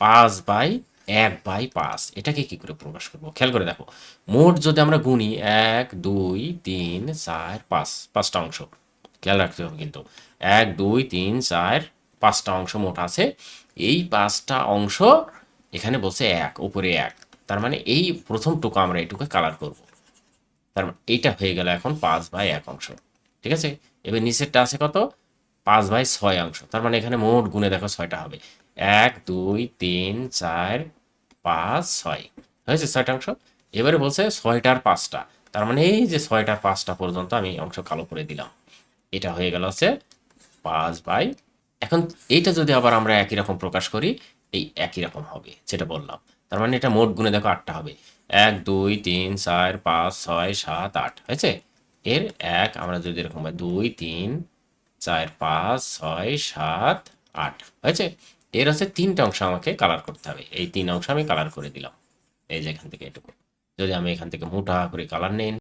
পাঁচ বাই এক বাই পাঁচ। এটাকে কি করে প্রকাশ করব? খেয়াল করে দেখো। মোট যদি আমরা গুনি এক, দুই, তিন, চার, পাঁচ, পাঁচটা অংশ। খেয়াল রাখতে হবে কিন্তু। এক, দুই, তিন, চার, পাঁচটা অংশ মোট আছে। এই পাঁচটা অংশ এখানে বলছে এক, উপরে এক। তার মানে এই প্রথম টুকু আমরা এইটুকু কালার করব। তার মানে এইটা হয়ে গেল এখন পাঁচ বাই এক অংশ। ঠিক আছে? এবার নিচেরটা আছে কত? পাঁচ বাই ছয় অংশ। তার মানে এখানে মোট গুণে দেখো ছয়টা হবে। এক, দুই, তিন, চার, পাঁচ, ছয়। হয়েছে ছয়টা অংশ? এবারে বলছে ছয়টার পাঁচটা। তার মানে এই যে ছয়টার পাঁচটা পর্যন্ত আমি অংশ কালো করে দিলাম। এটা হয়ে গেল হচ্ছে পাঁচ বাই। এখন এইটা যদি আবার আমরা একই রকম প্রকাশ করি, এই একই রকম হবে, যেটা বললাম। তার মানে এটা মোট গুণে দেখো আটটা হবে। এক, দুই, তিন, চার, পাঁচ, ছয়, সাত, আট। হয়েছে? এর এক, আমরা যদি এরকম দুই, তিন চার, পাঁচ, ছয়, সাত, আট, হয়েছে? এর হচ্ছে তিনটা অংশ আমাকে কালার করতে হবে। এই তিন অংশ আমি কালার করে দিলাম। এই যে এখান থেকে এটুকু। যদি আমি এখান থেকে মোটা করে কালার নেই